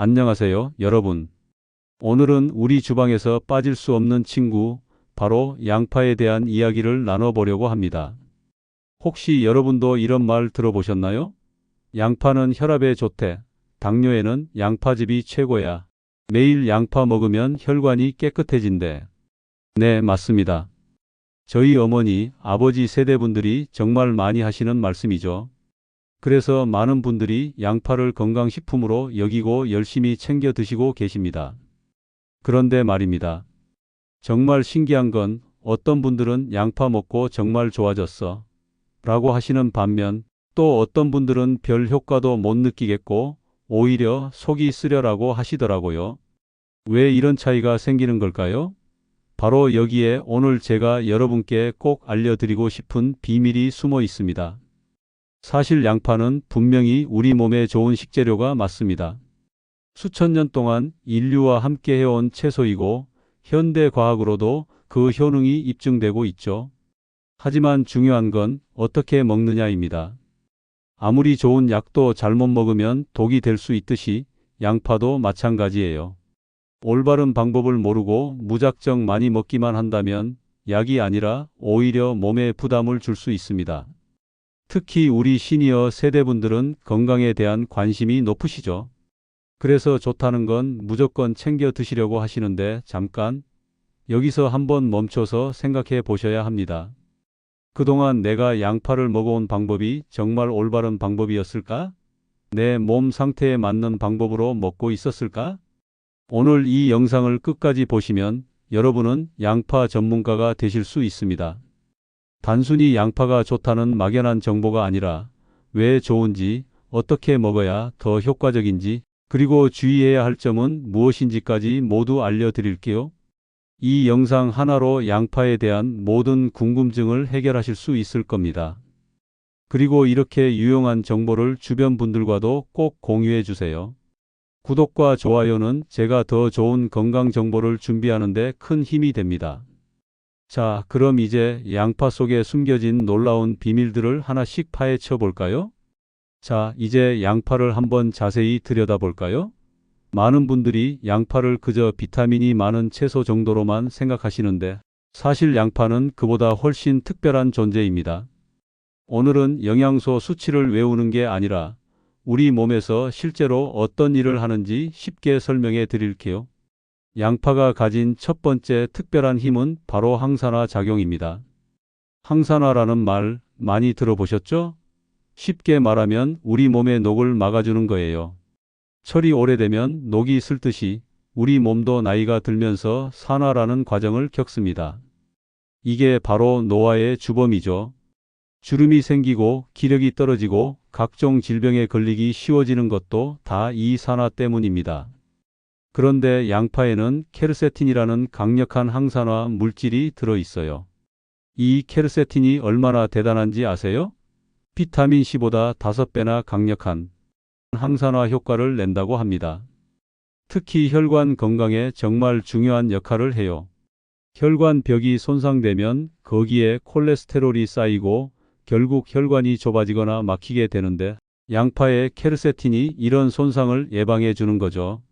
안녕하세요, 여러분. 오늘은 우리 주방에서 빠질 수 없는 친구, 바로 양파에 대한 이야기를 나눠보려고 합니다. 혹시 여러분도 이런 말 들어보셨나요? 양파는 혈압에 좋대. 당뇨에는 양파즙이 최고야. 매일 양파 먹으면 혈관이 깨끗해진대. 네, 맞습니다. 저희 어머니, 아버지 세대분들이 정말 많이 하시는 말씀이죠. 그래서 많은 분들이 양파를 건강식품으로 여기고 열심히 챙겨 드시고 계십니다. 그런데 말입니다. 정말 신기한 건 어떤 분들은 양파 먹고 정말 좋아졌어. 라고 하시는 반면 또 어떤 분들은 별 효과도 못 느끼겠고 오히려 속이 쓰려라고 하시더라고요. 왜 이런 차이가 생기는 걸까요? 바로 여기에 오늘 제가 여러분께 꼭 알려드리고 싶은 비밀이 숨어 있습니다. 사실 양파는 분명히 우리 몸에 좋은 식재료가 맞습니다. 수천 년 동안 인류와 함께 해온 채소이고 현대 과학으로도 그 효능이 입증되고 있죠. 하지만 중요한 건 어떻게 먹느냐입니다. 아무리 좋은 약도 잘못 먹으면 독이 될 수 있듯이 양파도 마찬가지예요. 올바른 방법을 모르고 무작정 많이 먹기만 한다면 약이 아니라 오히려 몸에 부담을 줄 수 있습니다. 특히 우리 시니어 세대분들은 건강에 대한 관심이 높으시죠. 그래서 좋다는 건 무조건 챙겨 드시려고 하시는데 잠깐 여기서 한번 멈춰서 생각해 보셔야 합니다. 그동안 내가 양파를 먹어온 방법이 정말 올바른 방법이었을까? 내 몸 상태에 맞는 방법으로 먹고 있었을까? 오늘 이 영상을 끝까지 보시면 여러분은 양파 전문가가 되실 수 있습니다. 단순히 양파가 좋다는 막연한 정보가 아니라 왜 좋은지, 어떻게 먹어야 더 효과적인지, 그리고 주의해야 할 점은 무엇인지까지 모두 알려드릴게요. 이 영상 하나로 양파에 대한 모든 궁금증을 해결하실 수 있을 겁니다. 그리고 이렇게 유용한 정보를 주변 분들과도 꼭 공유해 주세요. 구독과 좋아요는 제가 더 좋은 건강 정보를 준비하는 데 큰 힘이 됩니다. 자, 그럼 이제 양파 속에 숨겨진 놀라운 비밀들을 하나씩 파헤쳐 볼까요? 자, 이제 양파를 한번 자세히 들여다볼까요? 많은 분들이 양파를 그저 비타민이 많은 채소 정도로만 생각하시는데 사실 양파는 그보다 훨씬 특별한 존재입니다. 오늘은 영양소 수치를 외우는 게 아니라 우리 몸에서 실제로 어떤 일을 하는지 쉽게 설명해 드릴게요. 양파가 가진 첫 번째 특별한 힘은 바로 항산화 작용입니다. 항산화라는 말 많이 들어보셨죠? 쉽게 말하면 우리 몸의 녹을 막아주는 거예요. 철이 오래되면 녹이 슬듯이 우리 몸도 나이가 들면서 산화라는 과정을 겪습니다. 이게 바로 노화의 주범이죠. 주름이 생기고 기력이 떨어지고 각종 질병에 걸리기 쉬워지는 것도 다 이 산화 때문입니다. 그런데 양파에는 케르세틴이라는 강력한 항산화 물질이 들어 있어요. 이 케르세틴이 얼마나 대단한지 아세요? 비타민 C보다 5배나 강력한 항산화 효과를 낸다고 합니다. 특히 혈관 건강에 정말 중요한 역할을 해요. 혈관 벽이 손상되면 거기에 콜레스테롤이 쌓이고 결국 혈관이 좁아지거나 막히게 되는데 양파의 케르세틴이 이런 손상을 예방해 주는 거죠.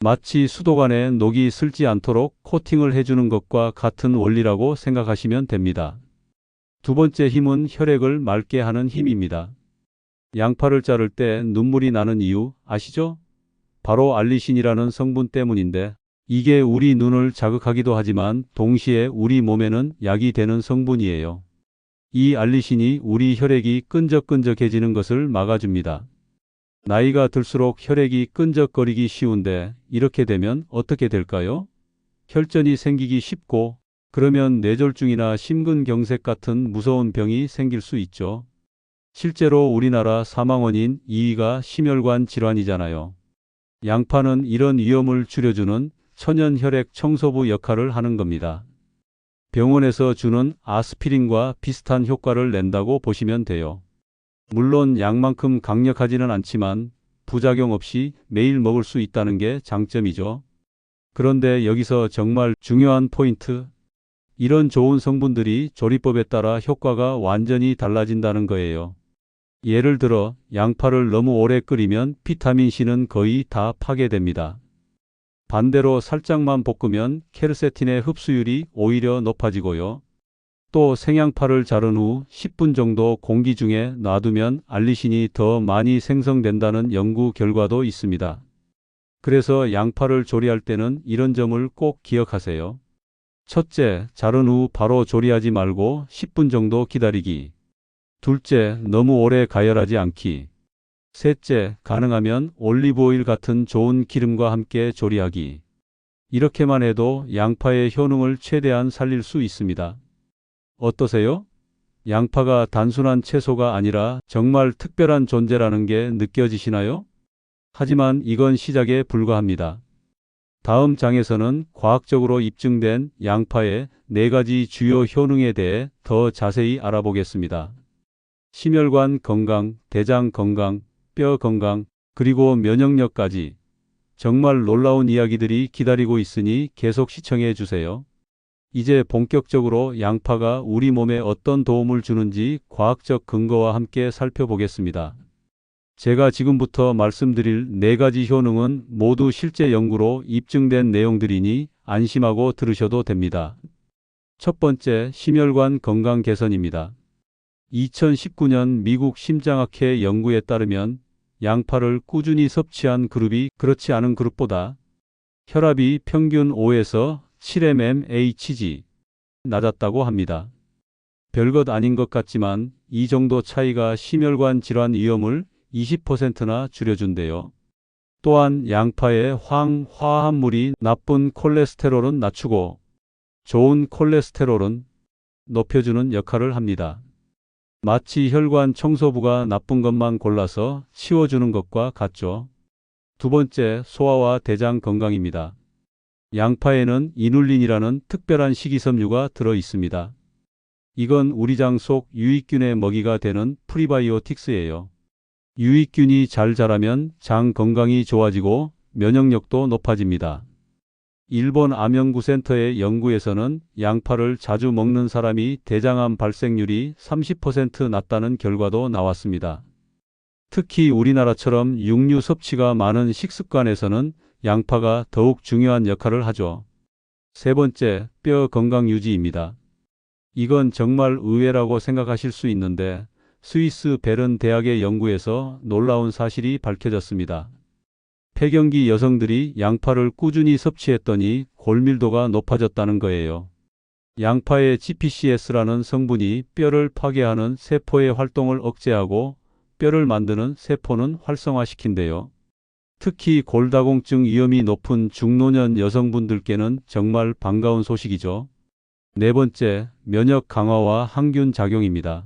마치 수도관에 녹이 슬지 않도록 코팅을 해주는 것과 같은 원리라고 생각하시면 됩니다. 두 번째 힘은 혈액을 맑게 하는 힘입니다. 양파를 자를 때 눈물이 나는 이유 아시죠? 바로 알리신이라는 성분 때문인데 이게 우리 눈을 자극하기도 하지만 동시에 우리 몸에는 약이 되는 성분이에요. 이 알리신이 우리 혈액이 끈적끈적해지는 것을 막아줍니다. 나이가 들수록 혈액이 끈적거리기 쉬운데 이렇게 되면 어떻게 될까요? 혈전이 생기기 쉽고 그러면 뇌졸중이나 심근경색 같은 무서운 병이 생길 수 있죠. 실제로 우리나라 사망 원인 2위가 심혈관 질환이잖아요. 양파는 이런 위험을 줄여주는 천연 혈액 청소부 역할을 하는 겁니다. 병원에서 주는 아스피린과 비슷한 효과를 낸다고 보시면 돼요. 물론 약만큼 강력하지는 않지만 부작용 없이 매일 먹을 수 있다는 게 장점이죠. 그런데 여기서 정말 중요한 포인트. 이런 좋은 성분들이 조리법에 따라 효과가 완전히 달라진다는 거예요. 예를 들어 양파를 너무 오래 끓이면 비타민C는 거의 다 파괴됩니다. 반대로 살짝만 볶으면 케르세틴의 흡수율이 오히려 높아지고요. 또 생양파를 자른 후 10분 정도 공기 중에 놔두면 알리신이 더 많이 생성된다는 연구 결과도 있습니다. 그래서 양파를 조리할 때는 이런 점을 꼭 기억하세요. 첫째, 자른 후 바로 조리하지 말고 10분 정도 기다리기. 둘째, 너무 오래 가열하지 않기. 셋째, 가능하면 올리브오일 같은 좋은 기름과 함께 조리하기. 이렇게만 해도 양파의 효능을 최대한 살릴 수 있습니다. 어떠세요? 양파가 단순한 채소가 아니라 정말 특별한 존재라는 게 느껴지시나요? 하지만 이건 시작에 불과합니다. 다음 장에서는 과학적으로 입증된 양파의 네 가지 주요 효능에 대해 더 자세히 알아보겠습니다. 심혈관 건강, 대장 건강, 뼈 건강, 그리고 면역력까지 정말 놀라운 이야기들이 기다리고 있으니 계속 시청해 주세요. 이제 본격적으로 양파가 우리 몸에 어떤 도움을 주는지 과학적 근거와 함께 살펴보겠습니다. 제가 지금부터 말씀드릴 네 가지 효능은 모두 실제 연구로 입증된 내용들이니 안심하고 들으셔도 됩니다. 첫 번째, 심혈관 건강 개선입니다. 2019년 미국 심장학회 연구에 따르면 양파를 꾸준히 섭취한 그룹이 그렇지 않은 그룹보다 혈압이 평균 5에서 7mmHg 낮았다고 합니다. 별것 아닌 것 같지만 이 정도 차이가 심혈관 질환 위험을 20%나 줄여준대요. 또한 양파의 황 화합물이 나쁜 콜레스테롤은 낮추고 좋은 콜레스테롤은 높여주는 역할을 합니다. 마치 혈관 청소부가 나쁜 것만 골라서 치워주는 것과 같죠. 두 번째, 소화와 대장 건강입니다. 양파에는 이눌린이라는 특별한 식이섬유가 들어 있습니다. 이건 우리 장 속 유익균의 먹이가 되는 프리바이오틱스예요. 유익균이 잘 자라면 장 건강이 좋아지고 면역력도 높아집니다. 일본 암연구센터의 연구에서는 양파를 자주 먹는 사람이 대장암 발생률이 30% 낮다는 결과도 나왔습니다. 특히 우리나라처럼 육류 섭취가 많은 식습관에서는 양파가 더욱 중요한 역할을 하죠. 세 번째, 뼈 건강 유지입니다. 이건 정말 의외라고 생각하실 수 있는데 스위스 베른 대학의 연구에서 놀라운 사실이 밝혀졌습니다. 폐경기 여성들이 양파를 꾸준히 섭취했더니 골밀도가 높아졌다는 거예요. 양파의 GPCS라는 성분이 뼈를 파괴하는 세포의 활동을 억제하고 뼈를 만드는 세포는 활성화시킨대요. 특히 골다공증 위험이 높은 중노년 여성분들께는 정말 반가운 소식이죠. 네 번째, 면역 강화와 항균 작용입니다.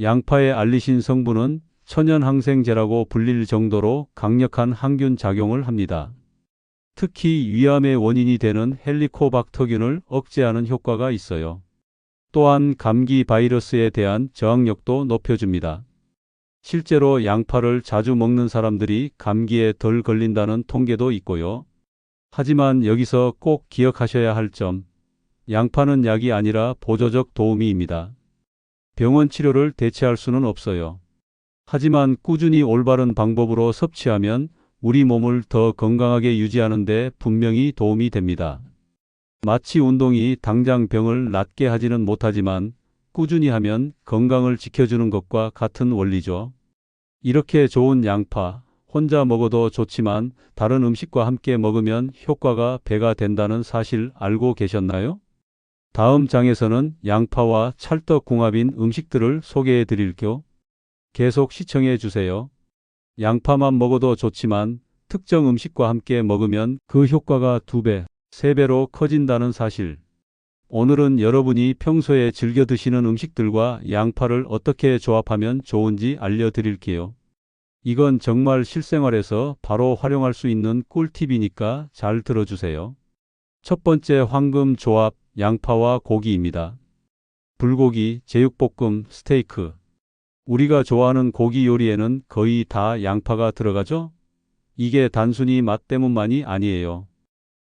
양파의 알리신 성분은 천연항생제라고 불릴 정도로 강력한 항균 작용을 합니다. 특히 위암의 원인이 되는 헬리코박터균을 억제하는 효과가 있어요. 또한 감기 바이러스에 대한 저항력도 높여줍니다. 실제로 양파를 자주 먹는 사람들이 감기에 덜 걸린다는 통계도 있고요. 하지만 여기서 꼭 기억하셔야 할 점, 양파는 약이 아니라 보조적 도우미입니다. 병원 치료를 대체할 수는 없어요. 하지만 꾸준히 올바른 방법으로 섭취하면 우리 몸을 더 건강하게 유지하는 데 분명히 도움이 됩니다. 마치 운동이 당장 병을 낫게 하지는 못하지만 꾸준히 하면 건강을 지켜주는 것과 같은 원리죠. 이렇게 좋은 양파, 혼자 먹어도 좋지만 다른 음식과 함께 먹으면 효과가 배가 된다는 사실 알고 계셨나요? 다음 장에서는 양파와 찰떡궁합인 음식들을 소개해 드릴게요. 계속 시청해 주세요. 양파만 먹어도 좋지만 특정 음식과 함께 먹으면 그 효과가 두 배, 세 배로 커진다는 사실. 오늘은 여러분이 평소에 즐겨 드시는 음식들과 양파를 어떻게 조합하면 좋은지 알려드릴게요. 이건 정말 실생활에서 바로 활용할 수 있는 꿀팁이니까 잘 들어주세요. 첫 번째 황금 조합 양파와 고기입니다. 불고기, 제육볶음, 스테이크, 우리가 좋아하는 고기 요리에는 거의 다 양파가 들어가죠? 이게 단순히 맛 때문만이 아니에요.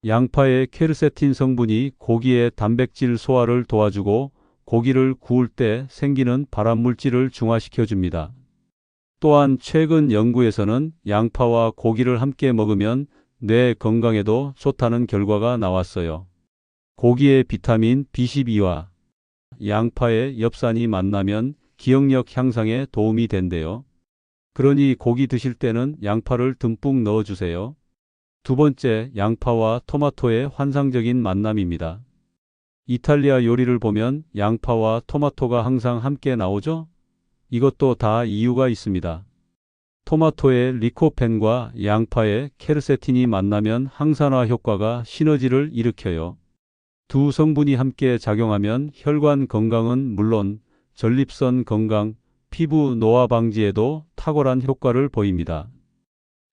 양파의 케르세틴 성분이 고기의 단백질 소화를 도와주고 고기를 구울 때 생기는 발암 물질을 중화시켜 줍니다. 또한 최근 연구에서는 양파와 고기를 함께 먹으면 뇌 건강에도 좋다는 결과가 나왔어요. 고기의 비타민 B12와 양파의 엽산이 만나면 기억력 향상에 도움이 된대요. 그러니 고기 드실 때는 양파를 듬뿍 넣어주세요. 두 번째, 양파와 토마토의 환상적인 만남입니다. 이탈리아 요리를 보면 양파와 토마토가 항상 함께 나오죠? 이것도 다 이유가 있습니다. 토마토의 리코펜과 양파의 케르세틴이 만나면 항산화 효과가 시너지를 일으켜요. 두 성분이 함께 작용하면 혈관 건강은 물론 전립선 건강, 피부 노화 방지에도 탁월한 효과를 보입니다.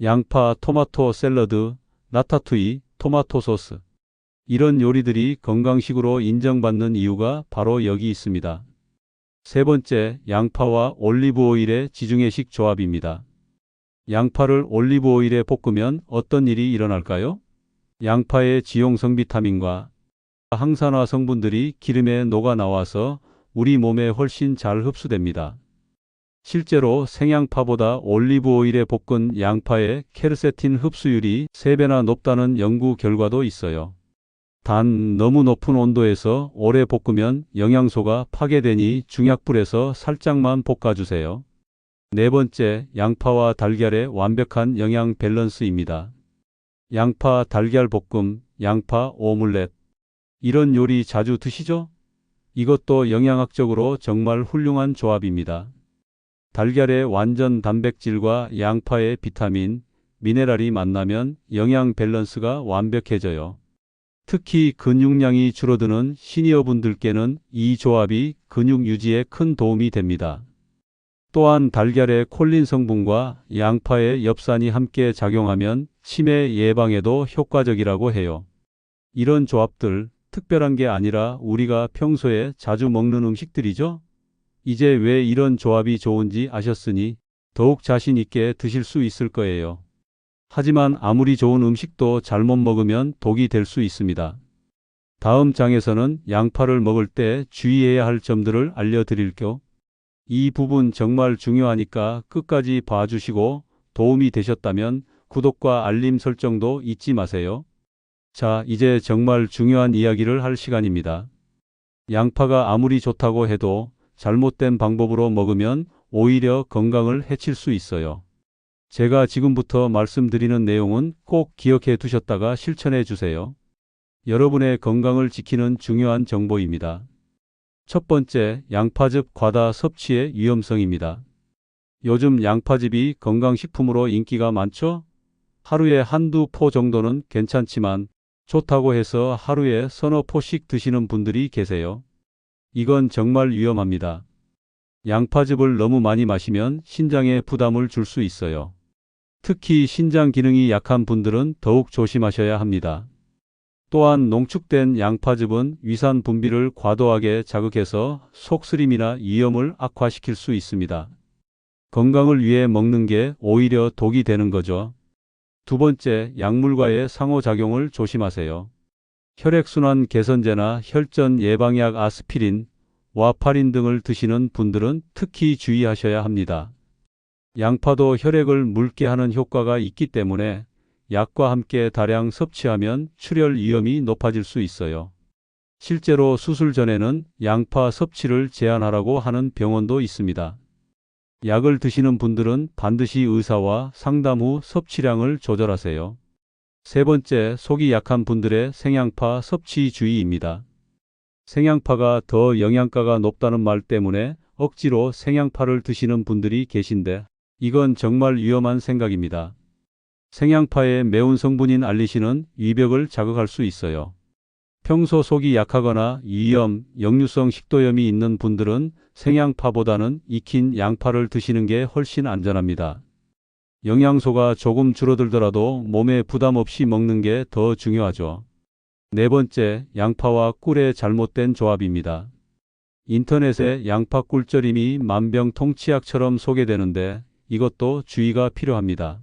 양파 토마토 샐러드, 라타투이, 토마토 소스. 이런 요리들이 건강식으로 인정받는 이유가 바로 여기 있습니다. 세 번째, 양파와 올리브 오일의 지중해식 조합입니다. 양파를 올리브 오일에 볶으면 어떤 일이 일어날까요? 양파의 지용성 비타민과 항산화 성분들이 기름에 녹아 나와서 우리 몸에 훨씬 잘 흡수됩니다. 실제로 생양파보다 올리브 오일에 볶은 양파의 케르세틴 흡수율이 3배나 높다는 연구 결과도 있어요. 단 너무 높은 온도에서 오래 볶으면 영양소가 파괴되니 중약불에서 살짝만 볶아주세요. 네 번째, 양파와 달걀의 완벽한 영양 밸런스입니다. 양파 달걀 볶음, 양파 오믈렛. 이런 요리 자주 드시죠? 이것도 영양학적으로 정말 훌륭한 조합입니다. 달걀의 완전 단백질과 양파의 비타민, 미네랄이 만나면 영양 밸런스가 완벽해져요. 특히 근육량이 줄어드는 시니어분들께는 이 조합이 근육 유지에 큰 도움이 됩니다. 또한 달걀의 콜린 성분과 양파의 엽산이 함께 작용하면 치매 예방에도 효과적이라고 해요. 이런 조합들 특별한 게 아니라 우리가 평소에 자주 먹는 음식들이죠? 이제 왜 이런 조합이 좋은지 아셨으니 더욱 자신 있게 드실 수 있을 거예요. 하지만 아무리 좋은 음식도 잘못 먹으면 독이 될 수 있습니다. 다음 장에서는 양파를 먹을 때 주의해야 할 점들을 알려드릴게요. 이 부분 정말 중요하니까 끝까지 봐주시고 도움이 되셨다면 구독과 알림 설정도 잊지 마세요. 자, 이제 정말 중요한 이야기를 할 시간입니다. 양파가 아무리 좋다고 해도 잘못된 방법으로 먹으면 오히려 건강을 해칠 수 있어요. 제가 지금부터 말씀드리는 내용은 꼭 기억해 두셨다가 실천해 주세요. 여러분의 건강을 지키는 중요한 정보입니다. 첫 번째, 양파즙 과다 섭취의 위험성입니다. 요즘 양파즙이 건강식품으로 인기가 많죠? 하루에 한두 포 정도는 괜찮지만 좋다고 해서 하루에 서너 포씩 드시는 분들이 계세요. 이건 정말 위험합니다. 양파즙을 너무 많이 마시면 신장에 부담을 줄 수 있어요. 특히 신장 기능이 약한 분들은 더욱 조심하셔야 합니다. 또한 농축된 양파즙은 위산 분비를 과도하게 자극해서 속쓰림이나 위염을 악화시킬 수 있습니다. 건강을 위해 먹는 게 오히려 독이 되는 거죠. 두 번째, 약물과의 상호작용을 조심하세요. 혈액순환 개선제나 혈전 예방약 아스피린, 와파린 등을 드시는 분들은 특히 주의하셔야 합니다. 양파도 혈액을 묽게 하는 효과가 있기 때문에 약과 함께 다량 섭취하면 출혈 위험이 높아질 수 있어요. 실제로 수술 전에는 양파 섭취를 제한하라고 하는 병원도 있습니다. 약을 드시는 분들은 반드시 의사와 상담 후 섭취량을 조절하세요. 세 번째, 속이 약한 분들의 생양파 섭취 주의입니다. 생양파가 더 영양가가 높다는 말 때문에 억지로 생양파를 드시는 분들이 계신데 이건 정말 위험한 생각입니다. 생양파의 매운 성분인 알리신은 위벽을 자극할 수 있어요. 평소 속이 약하거나 위염, 역류성 식도염이 있는 분들은 생양파보다는 익힌 양파를 드시는 게 훨씬 안전합니다. 영양소가 조금 줄어들더라도 몸에 부담 없이 먹는 게 더 중요하죠. 네 번째, 양파와 꿀의 잘못된 조합입니다. 인터넷에 양파 꿀절임이 만병통치약처럼 소개되는데 이것도 주의가 필요합니다.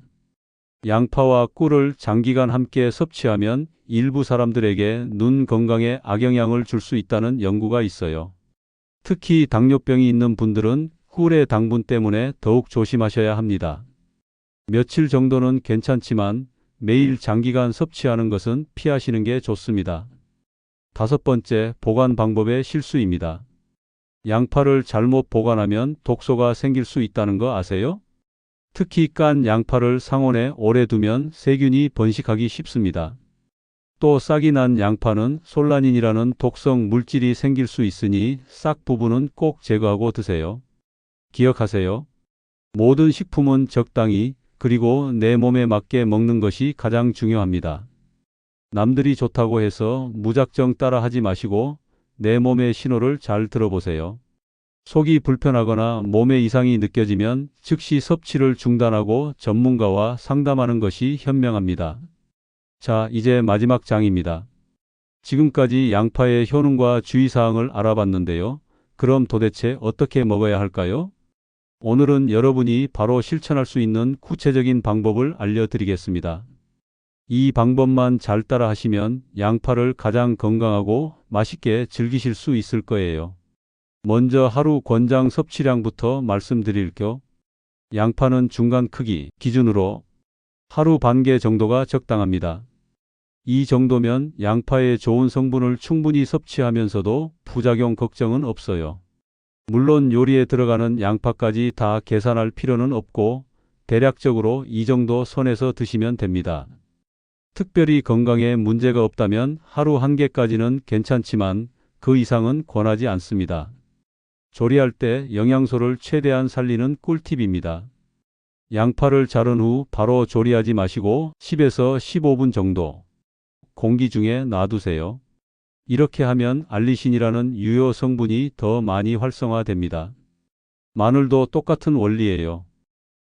양파와 꿀을 장기간 함께 섭취하면 일부 사람들에게 눈 건강에 악영향을 줄 수 있다는 연구가 있어요. 특히 당뇨병이 있는 분들은 꿀의 당분 때문에 더욱 조심하셔야 합니다. 며칠 정도는 괜찮지만 매일 장기간 섭취하는 것은 피하시는 게 좋습니다. 다섯 번째, 보관 방법의 실수입니다. 양파를 잘못 보관하면 독소가 생길 수 있다는 거 아세요? 특히 깐 양파를 상온에 오래 두면 세균이 번식하기 쉽습니다. 또 싹이 난 양파는 솔라닌이라는 독성 물질이 생길 수 있으니 싹 부분은 꼭 제거하고 드세요. 기억하세요. 모든 식품은 적당히 그리고 내 몸에 맞게 먹는 것이 가장 중요합니다. 남들이 좋다고 해서 무작정 따라 하지 마시고 내 몸의 신호를 잘 들어보세요. 속이 불편하거나 몸에 이상이 느껴지면 즉시 섭취를 중단하고 전문가와 상담하는 것이 현명합니다. 자, 이제 마지막 장입니다. 지금까지 양파의 효능과 주의사항을 알아봤는데요. 그럼 도대체 어떻게 먹어야 할까요? 오늘은 여러분이 바로 실천할 수 있는 구체적인 방법을 알려드리겠습니다. 이 방법만 잘 따라 하시면 양파를 가장 건강하고 맛있게 즐기실 수 있을 거예요. 먼저 하루 권장 섭취량부터 말씀드릴게요. 양파는 중간 크기 기준으로 하루 반 개 정도가 적당합니다. 이 정도면 양파의 좋은 성분을 충분히 섭취하면서도 부작용 걱정은 없어요. 물론 요리에 들어가는 양파까지 다 계산할 필요는 없고 대략적으로 이 정도 선에서 드시면 됩니다. 특별히 건강에 문제가 없다면 하루 한 개까지는 괜찮지만 그 이상은 권하지 않습니다. 조리할 때 영양소를 최대한 살리는 꿀팁입니다. 양파를 자른 후 바로 조리하지 마시고 10에서 15분 정도 공기 중에 놔두세요. 이렇게 하면 알리신이라는 유효 성분이 더 많이 활성화됩니다. 마늘도 똑같은 원리예요.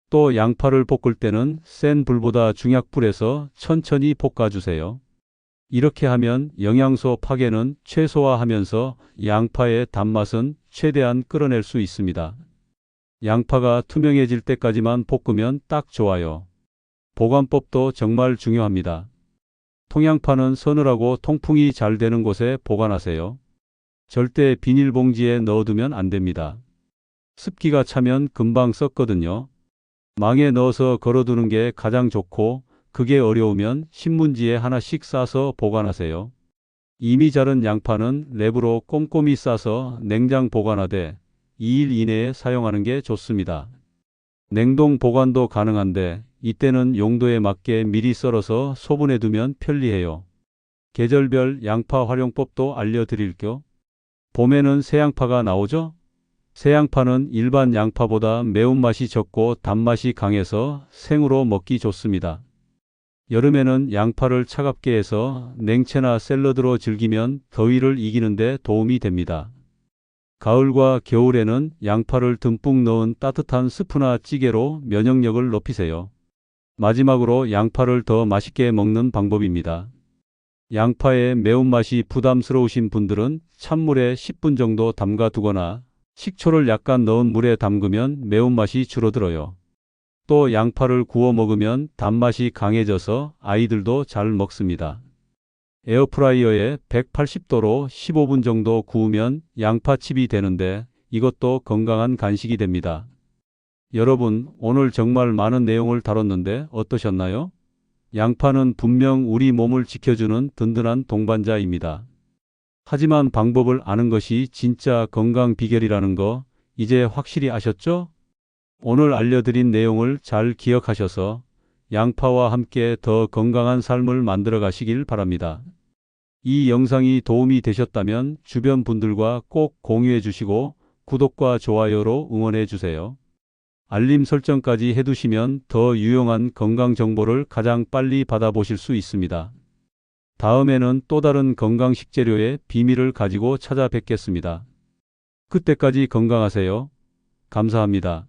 또 양파를 볶을 때는 센 불보다 중약불에서 천천히 볶아주세요. 이렇게 하면 영양소 파괴는 최소화하면서 양파의 단맛은 최대한 끌어낼 수 있습니다. 양파가 투명해질 때까지만 볶으면 딱 좋아요. 보관법도 정말 중요합니다. 통양파는 서늘하고 통풍이 잘 되는 곳에 보관하세요. 절대 비닐봉지에 넣어두면 안 됩니다. 습기가 차면 금방 썩거든요. 망에 넣어서 걸어두는 게 가장 좋고 그게 어려우면 신문지에 하나씩 싸서 보관하세요. 이미 자른 양파는 랩으로 꼼꼼히 싸서 냉장 보관하되 2일 이내에 사용하는 게 좋습니다. 냉동 보관도 가능한데 이때는 용도에 맞게 미리 썰어서 소분해 두면 편리해요. 계절별 양파 활용법도 알려드릴게요. 봄에는 새양파가 나오죠? 새양파는 일반 양파보다 매운맛이 적고 단맛이 강해서 생으로 먹기 좋습니다. 여름에는 양파를 차갑게 해서 냉채나 샐러드로 즐기면 더위를 이기는데 도움이 됩니다. 가을과 겨울에는 양파를 듬뿍 넣은 따뜻한 스프나 찌개로 면역력을 높이세요. 마지막으로 양파를 더 맛있게 먹는 방법입니다. 양파의 매운맛이 부담스러우신 분들은 찬물에 10분 정도 담가 두거나 식초를 약간 넣은 물에 담그면 매운맛이 줄어들어요. 또 양파를 구워 먹으면 단맛이 강해져서 아이들도 잘 먹습니다. 에어프라이어에 180도로 15분 정도 구우면 양파칩이 되는데 이것도 건강한 간식이 됩니다. 여러분, 오늘 정말 많은 내용을 다뤘는데 어떠셨나요? 양파는 분명 우리 몸을 지켜주는 든든한 동반자입니다. 하지만 방법을 아는 것이 진짜 건강 비결이라는 거 이제 확실히 아셨죠? 오늘 알려드린 내용을 잘 기억하셔서 양파와 함께 더 건강한 삶을 만들어 가시길 바랍니다. 이 영상이 도움이 되셨다면 주변 분들과 꼭 공유해 주시고 구독과 좋아요로 응원해 주세요. 알림 설정까지 해두시면 더 유용한 건강 정보를 가장 빨리 받아보실 수 있습니다. 다음에는 또 다른 건강 식재료의 비밀을 가지고 찾아뵙겠습니다. 그때까지 건강하세요. 감사합니다.